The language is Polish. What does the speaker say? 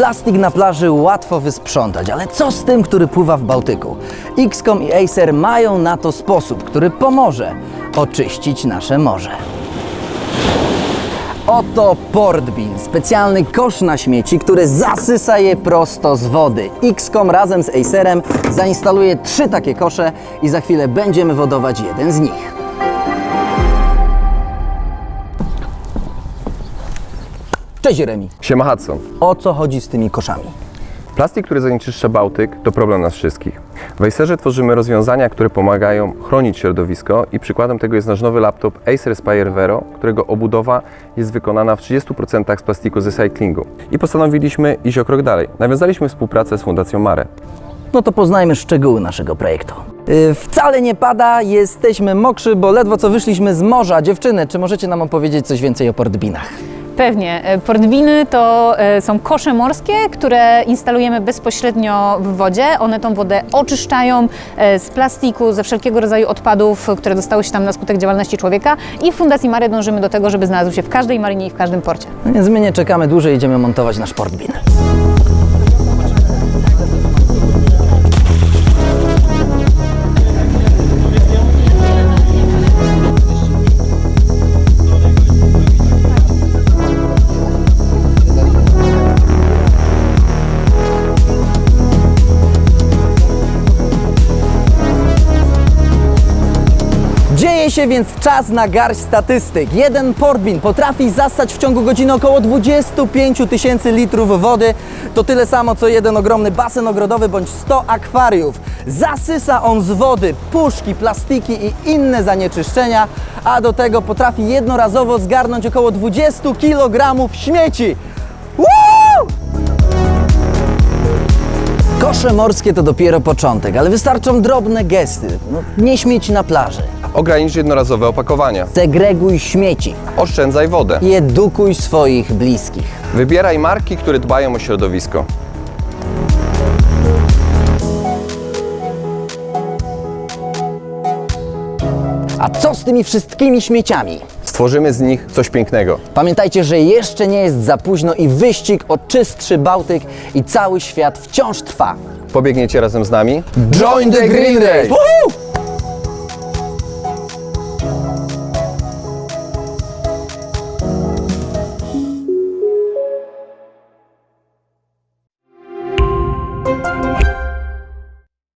Plastik na plaży łatwo wysprzątać, ale co z tym, który pływa w Bałtyku? XCOM i Acer mają na to sposób, który pomoże oczyścić nasze morze. Oto Portbin, specjalny kosz na śmieci, który zasysa je prosto z wody. XCOM razem z Acerem zainstaluje trzy takie kosze i za chwilę będziemy wodować jeden z nich. Cześć Remi. Siema Hudson. O co chodzi z tymi koszami? Plastik, który zanieczyszcza Bałtyk, to problem nas wszystkich. W Acerze tworzymy rozwiązania, które pomagają chronić środowisko i przykładem tego jest nasz nowy laptop Acer Aspire Vero, którego obudowa jest wykonana w 30% z plastiku z recyklingu. I postanowiliśmy iść o krok dalej. Nawiązaliśmy współpracę z Fundacją Mare. No to poznajmy szczegóły naszego projektu. Yy, wcale nie pada, jesteśmy mokrzy, bo ledwo co wyszliśmy z morza. Dziewczyny, czy możecie nam opowiedzieć coś więcej o Portbinach? Pewnie. E, Portbiny to e, są kosze morskie, które instalujemy bezpośrednio w wodzie. One tą wodę oczyszczają e, z plastiku, ze wszelkiego rodzaju odpadów, które dostały się tam na skutek działalności człowieka. I w Fundacji Mary dążymy do tego, żeby znalazły się w każdej marinie i w każdym porcie. No więc my nie czekamy dłużej, idziemy montować nasz Portbin. Dzieje się więc czas na garść statystyk. Jeden Portbin potrafi zastać w ciągu godziny około 25 tysięcy litrów wody. To tyle samo co jeden ogromny basen ogrodowy bądź 100 akwariów. Zasysa on z wody puszki, plastiki i inne zanieczyszczenia, a do tego potrafi jednorazowo zgarnąć około 20 kg śmieci. Kosze morskie to dopiero początek, ale wystarczą drobne gesty. No, nie śmieć na plaży. Ogranicz jednorazowe opakowania. Segreguj śmieci Oszczędzaj wodę. i edukuj swoich bliskich. Wybieraj marki, które dbają o środowisko. A co z tymi wszystkimi śmieciami? Stworzymy z nich coś pięknego. Pamiętajcie, że jeszcze nie jest za późno i wyścig o czystszy Bałtyk i cały świat wciąż trwa. Pobiegniecie razem z nami? Join the Green Race! Woohoo! you.